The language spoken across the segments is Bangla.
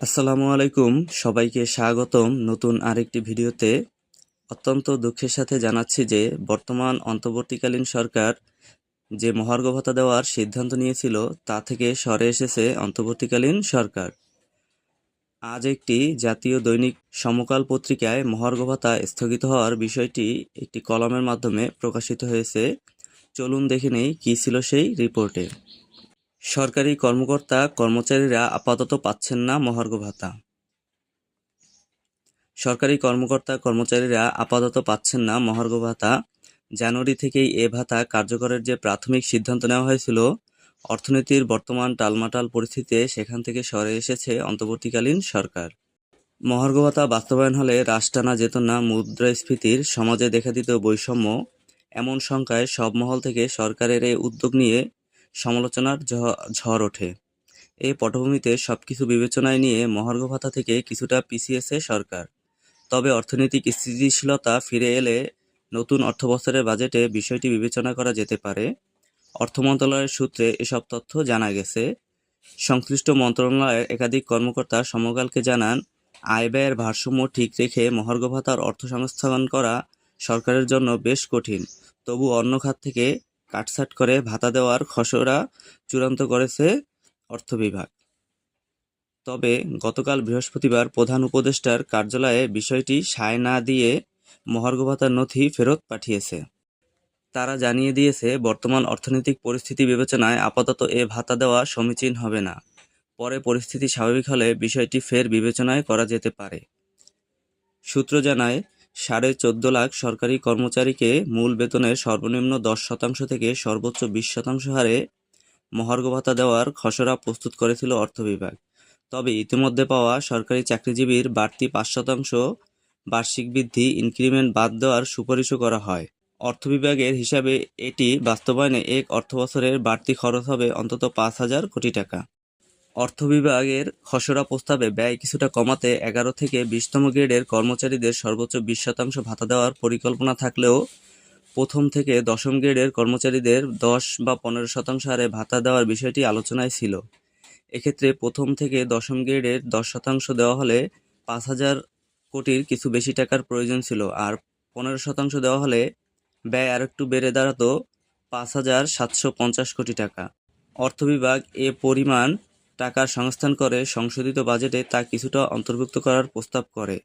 আসসালামু আলাইকুম। সবাইকে স্বাগতম নতুন আরেকটি ভিডিওতে। অত্যন্ত দুঃখের সাথে জানাচ্ছি যে বর্তমান অন্তর্বর্তীকালীন সরকার যে মহার্ঘ ভাতা দেওয়ার সিদ্ধান্ত নিয়েছিল, তা থেকে সরে এসেছে অন্তর্বর্তীকালীন সরকার। আজ একটি জাতীয় দৈনিক সমকাল পত্রিকায় মহার্ঘ ভাতা স্থগিত হওয়ার বিষয়টি একটি কলমের মাধ্যমে প্রকাশিত হয়েছে। চলুন দেখে নেই কী ছিল সেই রিপোর্টে। সরকারি কর্মকর্তা, কর্মচারীরা আপাতত পাচ্ছেন না মহার্ঘ ভাতা। সরকারি কর্মকর্তা, কর্মচারীরা আপাতত পাচ্ছেন না মহার্ঘ ভাতা। জানুয়ারি থেকেই এ ভাতা কার্যকরের যে প্রাথমিক সিদ্ধান্ত নেওয়া হয়েছিল, অর্থনীতির বর্তমান টালমাটাল পরিস্থিতিতে সেখান থেকে সরে এসেছে অন্তর্বর্তীকালীন সরকার। মহার্ঘ ভাতা বাস্তবায়ন হলে টানা যেত না মুদ্রাস্ফীতির সমাজে দেখা দিত বৈষম্য। এমন সংখ্যায় সব মহল থেকে সরকারের এই উদ্যোগ নিয়ে সমালোচনার ঝড় ওঠে। এই পটভূমিতে সবকিছু বিবেচনায় নিয়ে মহার্ঘ ভাতা থেকে কিছুটা পিছিয়েছে সরকার। তবে অর্থনৈতিক স্থিতিশীলতা ফিরে এলে নতুন অর্থবছরের বাজেটে বিষয়টি বিবেচনা করা যেতে পারে। অর্থ মন্ত্রণালয়ের সূত্রে এসব তথ্য জানা গেছে। সংশ্লিষ্ট মন্ত্রণালয়ের একাধিক কর্মকর্তা সমকালকে জানান, আয় ব্যয়ের ভারসাম্য ঠিক রেখে মহার্ঘ ভাতার অর্থ সংস্থাপন করা সরকারের জন্য বেশ কঠিন। তবু অন্য খাত থেকে কাটছাট করে ভাতা দেওয়ার খসড়া চূড়ান্ত করেছে অর্থ বিভাগ। তবে গতকাল বৃহস্পতিবার প্রধান উপদেষ্টার কার্যালয়ে বিষয়টি সায় না দিয়ে মহার্ঘ ভাতার নথি ফেরত পাঠিয়েছে। তারা জানিয়ে দিয়েছে, বর্তমান অর্থনৈতিক পরিস্থিতি বিবেচনায় আপাতত এ ভাতা দেওয়া সমীচীন হবে না। পরে পরিস্থিতি স্বাভাবিক হলে বিষয়টি ফের বিবেচনায় করা যেতে পারে। সূত্র জানায় সাড়ে চোদ্দ লাখ সরকারি কর্মচারীকে মূল বেতনের সর্বনিম্ন দশ শতাংশ থেকে সর্বোচ্চ বিশ শতাংশ হারে মহার্ঘ ভাতা দেওয়ার খসড়া প্রস্তুত করেছিল অর্থ বিভাগ। তবে ইতিমধ্যে পাওয়া সরকারি চাকরিজীবীর বাড়তি পাঁচ শতাংশ বার্ষিক বৃদ্ধি ইনক্রিমেন্ট বাদ দেওয়ার সুপারিশও করা হয়। অর্থ বিভাগের হিসাবে এটি বাস্তবায়নে এক অর্থবছরের বাড়তি খরচ হবে অন্তত পাঁচ হাজার কোটি টাকা। অর্থ বিভাগের খসড়া প্রস্তাবে ব্যয় কিছুটা কমাতে এগারো থেকে বিশতম গ্রেডের কর্মচারীদের সর্বোচ্চ বিশ শতাংশ ভাতা দেওয়ার পরিকল্পনা থাকলেও প্রথম থেকে দশম গ্রেডের কর্মচারীদের দশ বা পনেরো শতাংশ হারে ভাতা দেওয়ার বিষয়টি আলোচনায় ছিল। এক্ষেত্রে প্রথম থেকে দশম গ্রেডের দশ শতাংশ দেওয়া হলে পাঁচ হাজার কোটির কিছু বেশি টাকার প্রয়োজন ছিল, আর পনেরো শতাংশ দেওয়া হলে ব্যয় আরেকটু বেড়ে দাঁড়াতো পাঁচ হাজার সাতশো পঞ্চাশ কোটি টাকা। অর্থ বিভাগ এ পরিমাণ টাকার সংস্থান করে সংশোধিত বাজেটে তা কিছুটা অন্তর্ভুক্ত করার প্রস্তাব করে।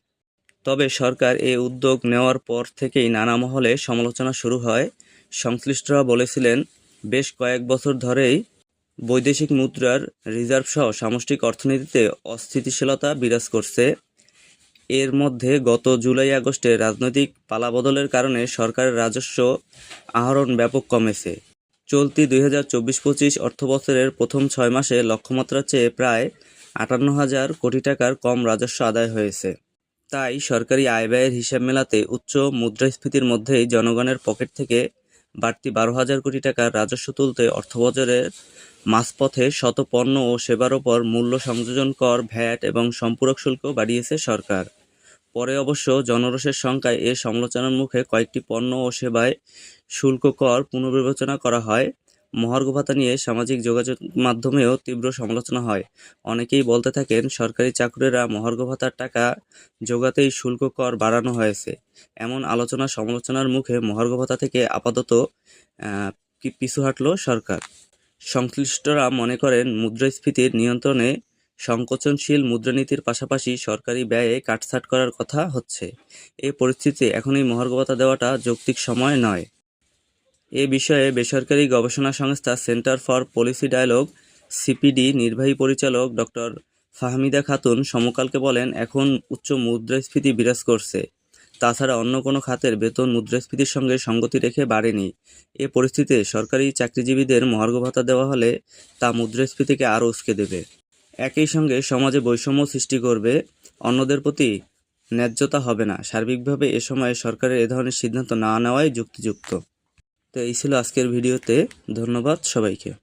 তবে সরকার এ উদ্যোগ নেওয়ার পর থেকেই নানা মহলে সমালোচনা শুরু হয়। সংশ্লিষ্টরা বলেছিলেন, বেশ কয়েক বছর ধরেই বৈদেশিক মুদ্রার রিজার্ভ সহ সামষ্টিক অর্থনীতিতে অস্থিতিশীলতা বিরাজ করছে। এর মধ্যে গত জুলাই আগস্টে রাজনৈতিক পালাবদলের কারণে সরকারের রাজস্ব আহরণ ব্যাপক কমেছে। চলতি দুই হাজার চব্বিশ পঁচিশ অর্থবছরের প্রথম ছয় মাসে লক্ষ্যমাত্রার চেয়ে প্রায় আটান্ন হাজার কোটি টাকার কম রাজস্ব আদায় হয়েছে। তাই সরকারি আয় ব্যয়ের হিসাব মেলাতে উচ্চ মুদ্রাস্ফীতির মধ্যেই জনগণের পকেট থেকে বাড়তি বারো হাজার কোটি টাকার রাজস্ব তুলতে অর্থবছরের মাঝপথে শত পণ্য ও সেবার ওপর মূল্য সংযোজন কর, ভ্যাট এবং সম্পূরক শুল্ক বাড়িয়েছে সরকার। পরে অবশ্য জনরসের সংখ্যায় এ সমালোচনার মুখে কয়েকটি পণ্য ও সেবায় শুল্ক কর পুনর্বিবেচনা করা হয়। মহার্ঘ ভাতা নিয়ে সামাজিক যোগাযোগ মাধ্যমেও তীব্র সমালোচনা হয়। অনেকেই বলতে থাকেন, সরকারি চাকুরেরা মহার্ঘ ভাতার টাকা জোগাতেই শুল্ক কর বাড়ানো হয়েছে। এমন আলোচনা সমালোচনার মুখে মহার্ঘ ভাতা থেকে আপাতত পিছু হাঁটল সরকার। সংশ্লিষ্টরা মনে করেন, মুদ্রাস্ফীতির নিয়ন্ত্রণে সংকোচনশীল মুদ্রানীতির পাশাপাশি সরকারি ব্যয়ে কাটছাট করার কথা হচ্ছে। এ পরিস্থিতিতে এখনই মহার্ঘ ভাতা দেওয়াটা যৌক্তিক সময় নয়। এ বিষয়ে বেসরকারি গবেষণা সংস্থা centre for policy dialogue CPD নির্বাহী পরিচালক ডক্টর ফাহমিদা খাতুন সমকালকে বলেন, এখন উচ্চ মুদ্রাস্ফীতি বিরাজ করছে। তাছাড়া অন্য কোনো খাতের বেতন মুদ্রাস্ফীতির সঙ্গে সঙ্গতি রেখে বাড়েনি। এ পরিস্থিতিতে সরকারি চাকরিজীবীদের মহার্ঘ ভাতা দেওয়া হলে তা মুদ্রাস্ফীতিকে আরও উস্কে দেবে। একই সঙ্গে সমাজে বৈষম্য সৃষ্টি করবে, অন্যদের প্রতি ন্যায্যতা হবে না। সার্বিকভাবে এ সময়ে সরকারের এ ধরনের সিদ্ধান্ত না নেওয়াই যুক্তিযুক্ত। তো এই ছিল আজকের ভিডিওতে। ধন্যবাদ সবাইকে।